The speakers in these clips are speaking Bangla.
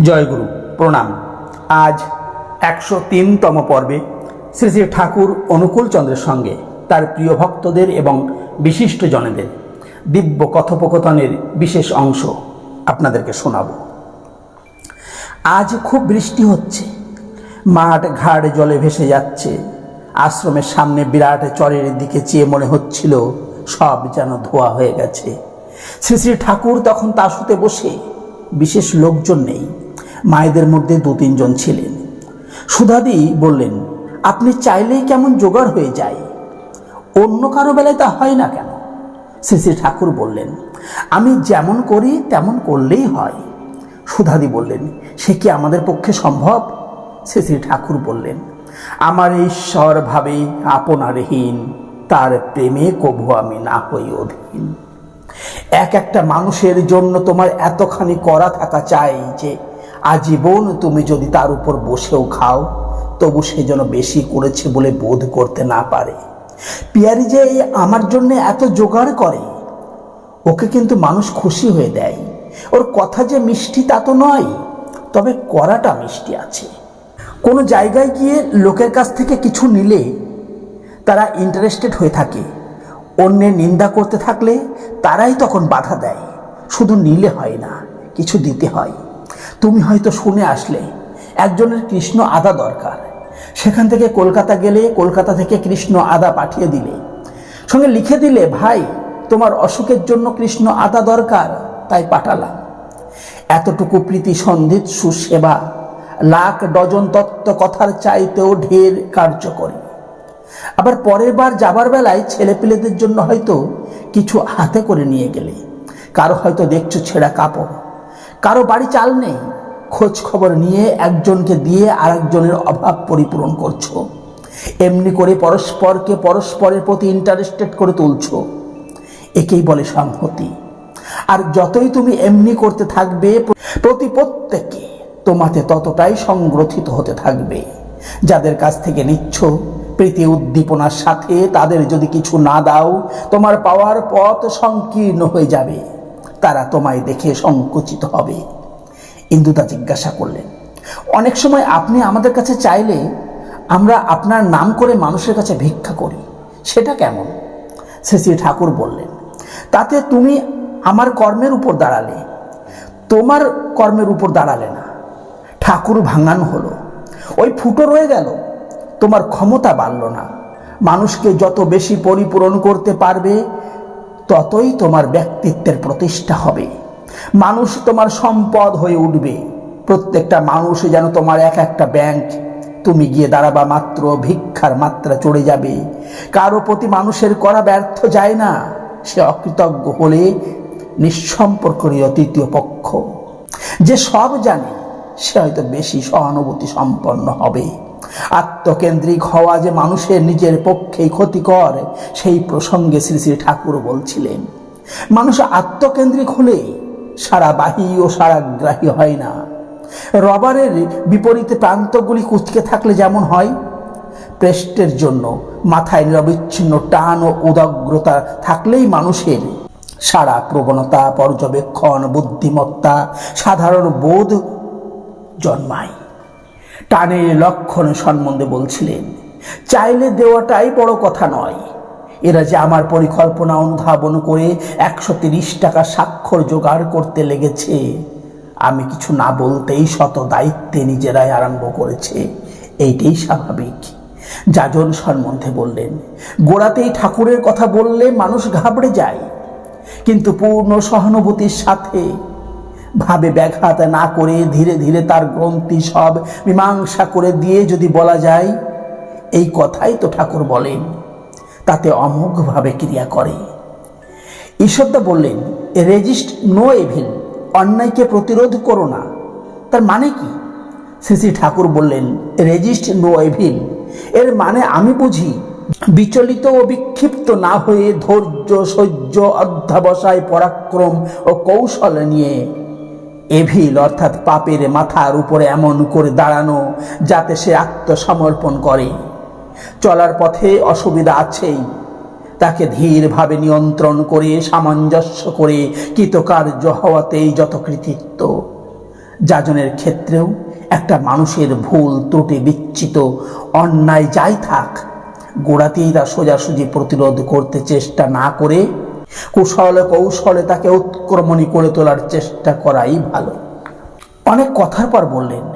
জয়গুরু, প্রণাম। আজ একশো তিনতম পর্বে শ্রী শ্রী ঠাকুর অনুকূল চন্দ্রের সঙ্গে তার প্রিয় ভক্তদের এবং বিশিষ্ট জনেদের দিব্য কথোপকথনের বিশেষ অংশ আপনাদেরকে শোনাব। আজ খুব বৃষ্টি হচ্ছে। মাঠ ঘাট জলে ভেসে যাচ্ছে। আশ্রমের সামনে বিরাট চরের দিকে চেয়ে মনে হচ্ছিল সব যেন ধোয়া হয়ে গেছে। শ্রী শ্রী ঠাকুর তখন তাসুতে বসে বিশেষ লোকজন নেই। মায়েদের মধ্যে দু তিনজন ছিলেন। সুধাদি বললেন, আপনি চাইলেই কেমন জোগাড় হয়ে যায়। অন্য কারও বেলায় তা হয় না কেন? শ্রী শ্রী ঠাকুর বললেন, আমি যেমন করি, তেমন করলেই হয়। সুধাদি বললেন, সে কি আমাদের পক্ষে সম্ভব? শ্রী শ্রী ঠাকুর বললেন, আমার ঈশ্বর ভাবে আপনারহীন, তার প্রেমে কভু আমি না হই অধীন। এক একটা মানুষের জন্য তোমার এতখানি করা থাকা চাই যে আজীবন তুমি যদি তার উপর বসেও খাও, তবু সে যেন বেশি করেছে বলে বোধ করতে না পারে। পিয়ারি যে আমার জন্য এত জোগাড় করে, ওকে কিন্তু মানুষ খুশি হয়ে দেয়। ওর কথা যে মিষ্টি তা তো নয়, তবে করাটা মিষ্টি আছে। কোনো জায়গায় গিয়ে লোকের কাছ থেকে কিছু নিলে তারা ইন্টারেস্টেড হয়ে থাকে। অন্যের নিন্দা করতে থাকলে তারাই তখন বাধা দেয়। শুধু নিলে হয় না, কিছু দিতে হয়। তুমি হয়তো শুনে আসলে একজনের কৃষ্ণ আদা দরকার। সেখান থেকে কলকাতা গেলে কলকাতা থেকে কৃষ্ণ আদা পাঠিয়ে দিলে। সঙ্গে লিখে দিলে, ভাই, তোমার অসুখের জন্য কৃষ্ণ আদা দরকার। তাই পাঠালাম। এতটুকু প্রীতি সন্ধিত সুসেবা, লাখ ডজন তত্ত্ব কথার চাইতেও ঢের কার্যকরী। আবার পরের বার যাবার বেলায় ছেলেপিলেদের জন্য হয়তো কিছু হাতে করে নিয়ে গেলে। কারও হয়তো দেখছ ছেঁড়া কাপড়। কারও বাড়ি চাল নেই। খোঁজ খবর নিয়ে একজনকে দিয়ে আরেকজনের অভাব পরিপূরণ করছ। এমনি করে পরস্পরকে পরস্পরের প্রতি ইন্টারেস্টেড করে তুলছো। একেই বলে সংহতি। আর যতই তুমি এমনি করতে থাকবে, প্রতি প্রত্যেকে তোমাতে ততটাই সংগ্রথিত হতে থাকবে। যাদের কাছ থেকে নিচ্ছ প্রীতি উদ্দীপনার সাথে তাদের যদি কিছু না দাও, তোমার পাওয়ার পথ সংকীর্ণ হয়ে যাবে। তারা তোমায় দেখে সংকুচিত হবে। ইন্দুদা জিজ্ঞাসা করলেন, অনেক সময় আপনি আমাদের কাছে চাইলে আমরা আপনার নাম করে মানুষের কাছে ভিক্ষা করি, সেটা কেমন? শ্রী ঠাকুর বললেন, তাতে তুমি আমার কর্মের উপর দাঁড়ালে, তোমার কর্মের উপর দাঁড়ালে না। ঠাকুর ভাঙানো হলো, ওই ফুটো রয়ে গেল, তোমার ক্ষমতা বাড়ল না। মানুষকে যত বেশি পরিপূরণ করতে পারবে, ততই তোমার ব্যক্তিত্বের প্রতিষ্ঠা হবে। মানুষ তোমার সম্পদ হয়ে উঠবে। প্রত্যেকটা মানুষ যেন তোমার এক একটা ব্যাংক তুমি গিয়ে দাঁড়াবা মাত্র, ভিক্ষার মাত্রা চড়ে যাবে। কারও প্রতি মানুষের করা ব্যর্থ যায় না। সে অকৃতজ্ঞ হলে নিঃসম্পর্কীয় তৃতীয় পক্ষ। যে সব জানে, সে হয়তো বেশি সহানুভূতি সম্পন্ন হবে। আত্মকেন্দ্রিক হওয়া যে মানুষের নিজের পক্ষেই ক্ষতিকর, সেই প্রসঙ্গে শ্রী শ্রী ঠাকুর বলছিলেন, মানুষ আত্মকেন্দ্রিক হলে সারা বাহী ও সারা গ্রাহী হয় না। রবারের বিপরীতে প্রান্তগুলি কুচকে থাকলে যেমন হয় প্রেস্টের জন্য মাথায় নিরবিচ্ছিন্ন টান ও উদাগ্রতা থাকলেই মানুষের সারা প্রবণতা, পর্যবেক্ষণ, বুদ্ধিমত্তা, সাধারণ বোধ জন্মায়। টানের লক্ষণ সম্বন্ধে বলছিলেন, চাইলে দেওয়াটাই বড় কথা নয়। এরা যে আমার পরিকল্পনা অনুধাবন করে একশো তিরিশ টাকা স্বাক্ষর জোগাড় করতে লেগেছে। আমি কিছু না বলতেই শত দায়িত্বে নিজেরাই আরম্ভ করেছে। এইটাই স্বাভাবিক। যাজন সম্বন্ধে বললেন, গোড়াতেই ঠাকুরের কথা বললে মানুষ ঘাবড়ে যায়। কিন্তু পূর্ণ সহানুভূতির সাথে ভাবে ব্যাঘাত না করে ধীরে ধীরে তার গ্রন্থি সব মীমাংসা করে দিয়ে যদি বলা যায়, এই কথাই তো ঠাকুর বলেন। তাতে অমোঘভাবে ক্রিয়া করে। ঈশ্বরদা বললেন, রেজিস্ট নো এভিল, অন্যায়কে প্রতিরোধ করো না। তার মানে কি? শ্রী শ্রী ঠাকুর বললেন, রেজিস্ট নো এভিল, এর মানে আমি বুঝি, বিচলিত ও বিক্ষিপ্ত না হয়ে ধৈর্য, সহ্য, অধ্যাবসায়, পরাক্রম ও কৌশল নিয়ে এভিল, অর্থাৎ পাপের মাথার উপরে এমন করে দাঁড়ানো, যাতে সে আত্মসমর্পণ করে। চলার পথে অসুবিধা আছেই। তাকে ধীরভাবে নিয়ন্ত্রণ করে, সামঞ্জস্য করে, কৃতকার্য হওয়াতেই যত কৃতিত্ব যাজনের ক্ষেত্রেও একটা মানুষের ভুল ত্রুটি বিচ্ছিত, অন্যায় যাই থাক, গোড়াতেই তা সোজাসুজি প্রতিরোধ করতে চেষ্টা না করে, কুশলে কৌশলে তাকে উৎক্রমণী করে তোলার চেষ্টা করাই ভালো। অনেক কথার পর বললেন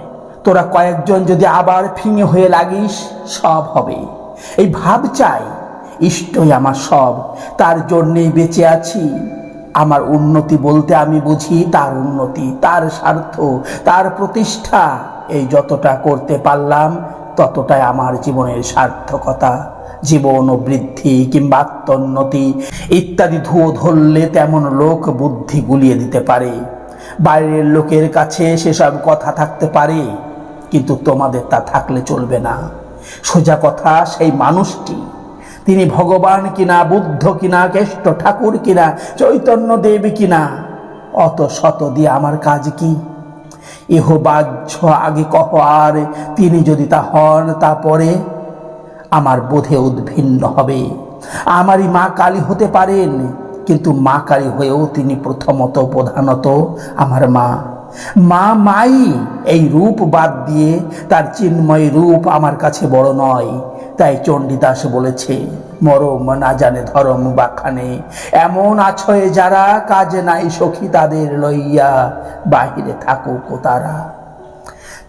তোরা কয়েকজন যদি আবার ফিঙে হয়ে লাগিস, সব হবে। এই ভাব চাই, ইষ্টই আমার সব। তার জন্যেই বেঁচে আছি। আমার উন্নতি বলতে আমি বুঝি তার উন্নতি, তার স্বার্থ, তার প্রতিষ্ঠা। এই যতটা করতে পারলাম, ততটাই আমার জীবনের সার্থকতা। জীবন বৃদ্ধি কিংবা আত্মোন্নতি, ইত্যাদি ধুয়ো ধরলে তেমন লোক বুদ্ধি গুলিয়ে দিতে পারে। বাইরের লোকের কাছে সেসব কথা থাকতে পারে। কিন্তু তোমাদের তা থাকলে চলবে না। সোজা কথা, সেই মানুষটি, তিনি ভগবান কিনা, বুদ্ধ কিনা কেষ্ট ঠাকুর কিনা, চৈতন্য দেবী কিনা, অত শত দিয়ে আমার কাজ কি? ইহ বাহ্য, আগে কহ আর তিনি যদি তা হন তারপরে আমার বোধে উদ্ভিন্ন হবে। আমারই মা কালী হতে পারেন, কিন্তু মা কালী হয়েও তিনি প্রথমত, প্রধানত আমার মা। মা মাই, এই রূপ বাদ দিয়ে তার চিন্ময় রূপ আমার কাছে বড় নয়। তাই চণ্ডীদাস বলেছে, মরম না জানে ধরম বাখানে। এমন আছয়ে যারা কাজে নাই সখী তাদের লইয়া, বাহিরে থাকুক তারা।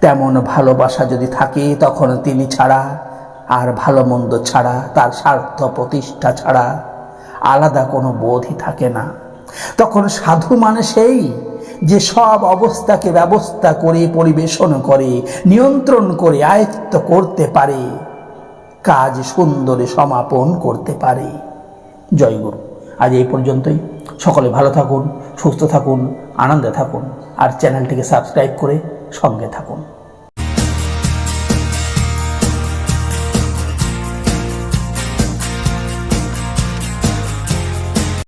তেমন ভালোবাসা যদি থাকে তখন তিনি ছাড়া, আর ভালো মন্দ ছাড়া, তার স্বার্থ প্রতিষ্ঠা ছাড়া আলাদা কোনো বোধই থাকে না। তখন সাধু মানে সেই যে সব অবস্থাকে ব্যবস্থা করে, পরিবেশন করে, নিয়ন্ত্রণ করে, আয়ত্ত করতে পারে, কাজ সুন্দরে সমাপন করতে পারে। জয়গুরু আজ এই পর্যন্তই। সকলে ভালো থাকুন, সুস্থ থাকুন, আনন্দে থাকুন, আর চ্যানেলটিকে সাবস্ক্রাইব করে সঙ্গে থাকুন।